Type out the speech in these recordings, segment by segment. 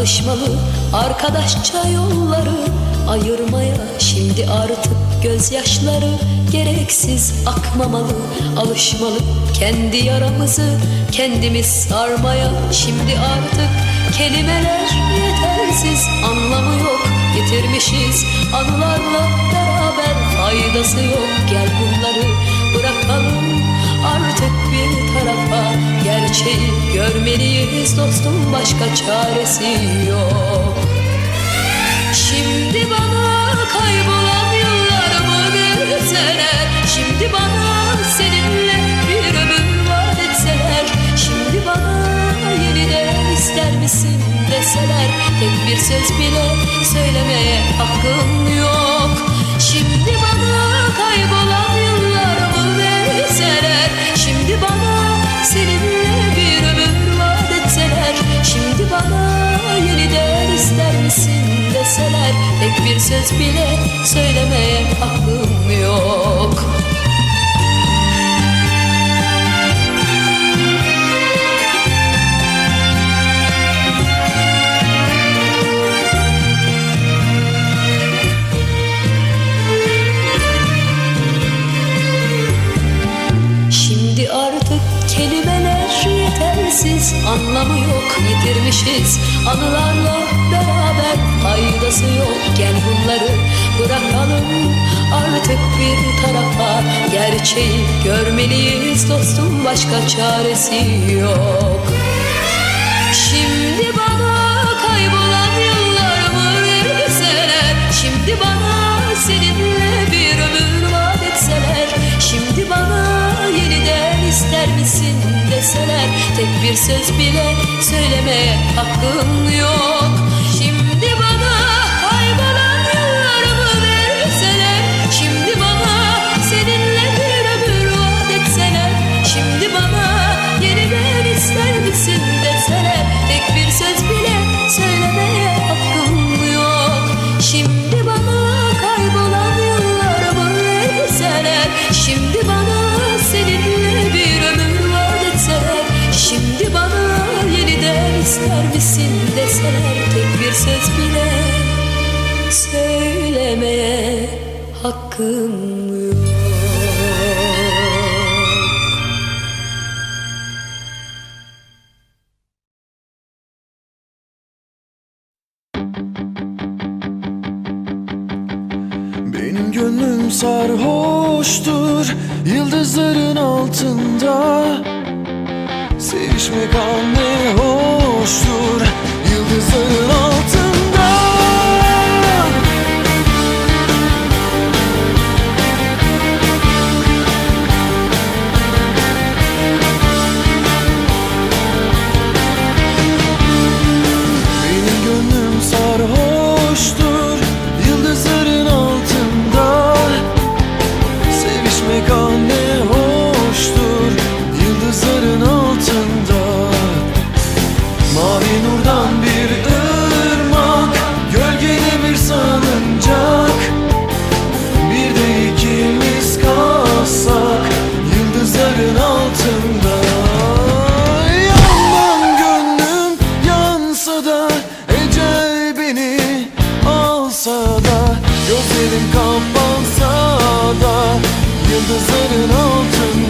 Alışmalı arkadaşça yolları ayırmaya. Şimdi artık gözyaşları gereksiz akmamalı. Alışmalı kendi yaramızı kendimiz sarmaya. Şimdi artık kelimeler yetersiz anlamı yok. Yitirmişiz anılarla beraber faydası yok. Gel bunları Gerçeği görmeliyiz dostum başka çaresi yok. Şimdi bana kaybolan yıllarımı verseler Şimdi bana seninle bir ömür vaat etseler Şimdi bana yeniden ister misin deseler Tek bir söz bile söylemeye hakkım yok deseler Tek bir söz bile söylemeye hakkım yok. Şimdi artık kelimeler yetersiz Anlamı yok yitirmişiz Anılarla tarafa. Gerçeği görmeliyiz dostum başka çaresi yok. Şimdi bana kaybolan yıllarımı verseler Şimdi bana seninle bir ömür vaat etseler Şimdi bana yeniden ister misin deseler Tek bir söz bile söylemeye hakkım yok ister misin deseler Tek bir söz bile söylemeye hakkım yok. Benim gönlüm sarhoştur Yıldızların altında. Sevişmek an ne hoştur Yıldızların Gözlerim kapansa da Yıldızların altında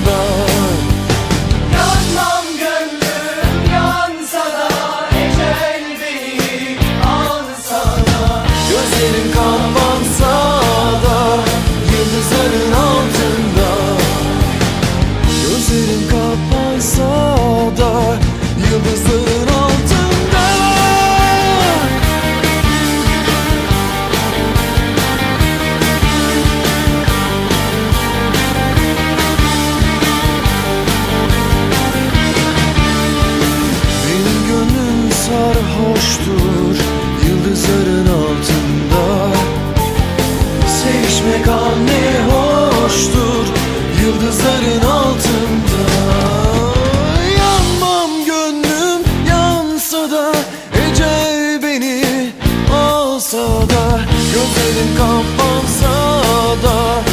Sevişmek an ne hoştur Yıldızların altında. Yanmam gönlüm yansa da Ecel beni alsa da Gözlerim kapansa da